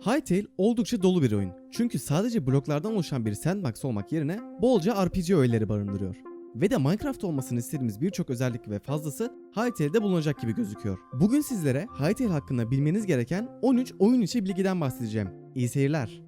Hytale oldukça dolu bir oyun. Çünkü sadece bloklardan oluşan bir sandbox olmak yerine bolca RPG öğeleri barındırıyor. Ve de Minecraft olmasını istediğimiz birçok özellik ve fazlası Hytale'de bulunacak gibi gözüküyor. Bugün sizlere Hytale hakkında bilmeniz gereken 13 oyun içi bilgiden bahsedeceğim. İyi seyirler.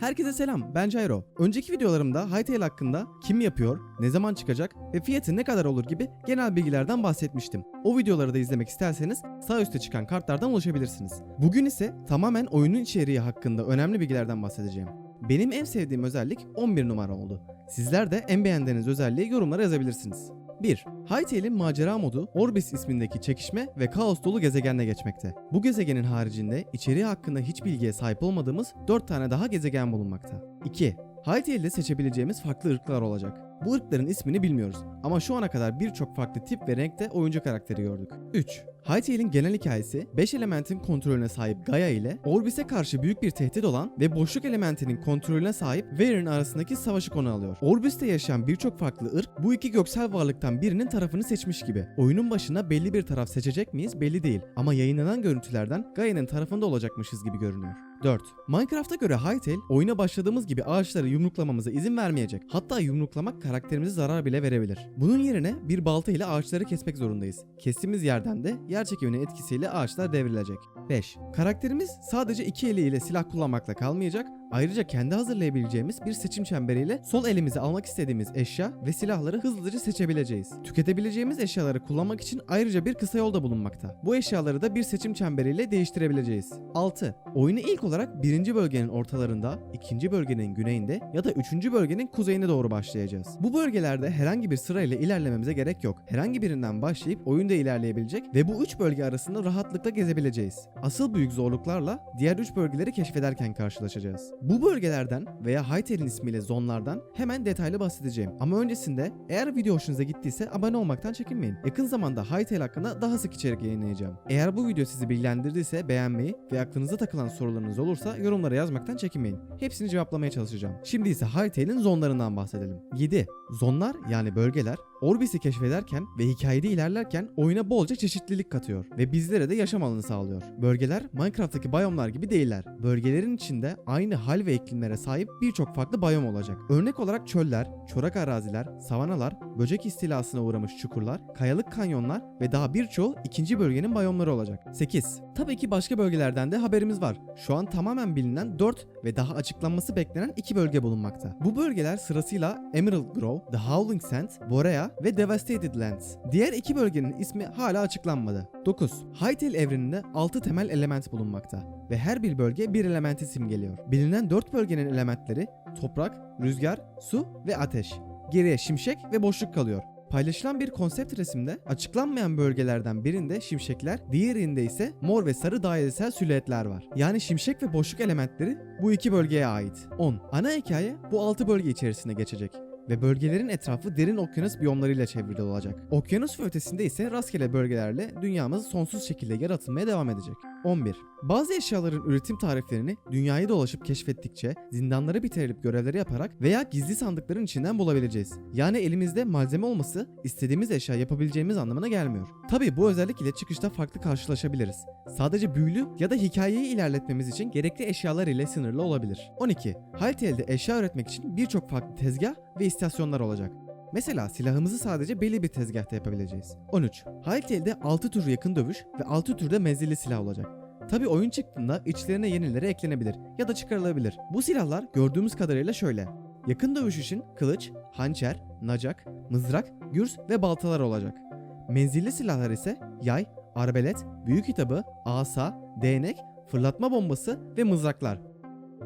Herkese selam, ben Jairo. Önceki videolarımda Hytale hakkında kim yapıyor, ne zaman çıkacak ve fiyatı ne kadar olur gibi genel bilgilerden bahsetmiştim. O videoları da izlemek isterseniz sağ üstte çıkan kartlardan ulaşabilirsiniz. Bugün ise tamamen oyunun içeriği hakkında önemli bilgilerden bahsedeceğim. Benim en sevdiğim özellik 11 numara oldu. Sizler de en beğendiğiniz özelliği yorumlara yazabilirsiniz. 1. Hytale'in macera modu Orbis ismindeki çekişme ve kaos dolu gezegenle geçmekte. Bu gezegenin haricinde içeriği hakkında hiç bilgiye sahip olmadığımız 4 tane daha gezegen bulunmakta. 2. Hytale'de seçebileceğimiz farklı ırklar olacak. Bu ırkların ismini bilmiyoruz ama şu ana kadar birçok farklı tip ve renkte oyuncu karakteri gördük. 3. Hytale'in genel hikayesi 5 elementin kontrolüne sahip Gaia ile Orbis'e karşı büyük bir tehdit olan ve boşluk elementinin kontrolüne sahip Vayne'in arasındaki savaşı konu alıyor. Orbis'te yaşayan birçok farklı ırk bu iki göksel varlıktan birinin tarafını seçmiş gibi. Oyunun başına belli bir taraf seçecek miyiz belli değil ama yayınlanan görüntülerden Gaia'nın tarafında olacakmışız gibi görünüyor. 4. Minecraft'a göre Hytale oyuna başladığımız gibi ağaçları yumruklamamıza izin vermeyecek. Hatta yumruklamak karakterimize zarar bile verebilir. Bunun yerine bir balta ile ağaçları kesmek zorundayız. Kestiğimiz yerden de yer çekiminin etkisiyle ağaçlar devrilecek. 5. Karakterimiz sadece iki eliyle silah kullanmakla kalmayacak, Ayrıca kendi hazırlayabileceğimiz bir seçim çemberiyle sol elimize almak istediğimiz eşya ve silahları hızlıca seçebileceğiz. Tüketebileceğimiz eşyaları kullanmak için ayrıca bir kısa yol da bulunmakta. Bu eşyaları da bir seçim çemberiyle değiştirebileceğiz. 6. Oyunu ilk olarak birinci bölgenin ortalarında, ikinci bölgenin güneyinde ya da üçüncü bölgenin kuzeyine doğru başlayacağız. Bu bölgelerde herhangi bir sırayla ilerlememize gerek yok. Herhangi birinden başlayıp oyunda ilerleyebilecek ve bu üç bölge arasında rahatlıkla gezebileceğiz. Asıl büyük zorluklarla diğer üç bölgeleri keşfederken karşılaşacağız. Bu bölgelerden veya Hytale'in ismiyle zonlardan hemen detaylı bahsedeceğim. Ama öncesinde eğer video hoşunuza gittiyse abone olmaktan çekinmeyin. Yakın zamanda Hytale hakkında daha sık içerik yayınlayacağım. Eğer bu video sizi bilgilendirdiyse beğenmeyi ve aklınıza takılan sorularınız olursa yorumlara yazmaktan çekinmeyin. Hepsini cevaplamaya çalışacağım. Şimdi ise Hytale'in zonlarından bahsedelim. 7. Zonlar yani bölgeler Orbis'i keşfederken ve hikayede ilerlerken oyuna bolca çeşitlilik katıyor ve bizlere de yaşam alanı sağlıyor. Bölgeler Minecraft'taki biyomlar gibi değiller. Bölgelerin içinde aynı hal ve iklimlere sahip birçok farklı biyom olacak. Örnek olarak çöller, çorak araziler, savanalar, böcek istilasına uğramış çukurlar, kayalık kanyonlar ve daha birçoğu ikinci bölgenin biyomları olacak. 8. Tabii ki başka bölgelerden de haberimiz var. Şu an tamamen bilinen 4 ve daha açıklanması beklenen 2 bölge bulunmakta. Bu bölgeler sırasıyla Emerald Grove, The Howling Sand, Borea ve Devastated Lands. Diğer iki bölgenin ismi hala açıklanmadı. 9. Hytale evreninde 6 temel element bulunmakta ve her bir bölge bir elementi simgeliyor. Bilinen 4 bölgenin elementleri toprak, rüzgar, su ve ateş. Geriye şimşek ve boşluk kalıyor. Paylaşılan bir konsept resimde açıklanmayan bölgelerden birinde şimşekler, diğerinde ise mor ve sarı dairesel silüetler var. Yani şimşek ve boşluk elementleri bu iki bölgeye ait. 10. Ana hikaye bu 6 bölge içerisinde geçecek ve bölgelerin etrafı derin okyanus biyomlarıyla çevrili olacak. Okyanus ve ötesinde ise rastgele bölgelerle dünyamız sonsuz şekilde yaratılmaya devam edecek. 11. Bazı eşyaların üretim tariflerini dünyayı dolaşıp keşfettikçe zindanları bitirilip görevleri yaparak veya gizli sandıkların içinden bulabileceğiz. Yani elimizde malzeme olması istediğimiz eşya yapabileceğimiz anlamına gelmiyor. Tabi bu özellik ile çıkışta farklı karşılaşabiliriz. Sadece büyülü ya da hikayeyi ilerletmemiz için gerekli eşyalar ile sınırlı olabilir. 12. Hytale'de eşya üretmek için birçok farklı tezgah ve istasyonlar olacak. Mesela silahımızı sadece belli bir tezgahta yapabileceğiz. 13. Hytale'de 6 tür yakın dövüş ve 6 türde menzilli silah olacak. Tabi oyun çıktığında içlerine yenileri eklenebilir ya da çıkarılabilir. Bu silahlar gördüğümüz kadarıyla şöyle. Yakın dövüş için kılıç, hançer, nacak, mızrak, gürs ve baltalar olacak. Menzilli silahlar ise yay, arbelet, büyük hitabı, asa, değnek, fırlatma bombası ve mızraklar.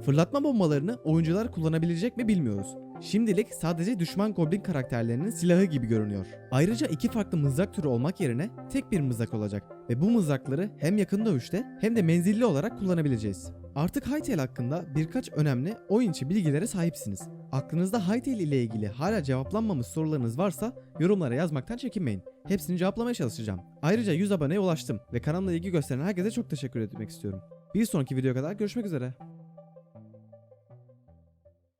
Fırlatma bombalarını oyuncular kullanabilecek mi bilmiyoruz. Şimdilik sadece düşman goblin karakterlerinin silahı gibi görünüyor. Ayrıca iki farklı mızrak türü olmak yerine tek bir mızrak olacak ve bu mızrakları hem yakın dövüşte hem de menzilli olarak kullanabileceğiz. Artık Hytale hakkında birkaç önemli oyun içi bilgilere sahipsiniz. Aklınızda Hytale ile ilgili hala cevaplanmamış sorularınız varsa yorumlara yazmaktan çekinmeyin. Hepsini cevaplamaya çalışacağım. Ayrıca 100 aboneye ulaştım ve kanalımla ilgi gösteren herkese çok teşekkür etmek istiyorum. Bir sonraki videoya kadar görüşmek üzere.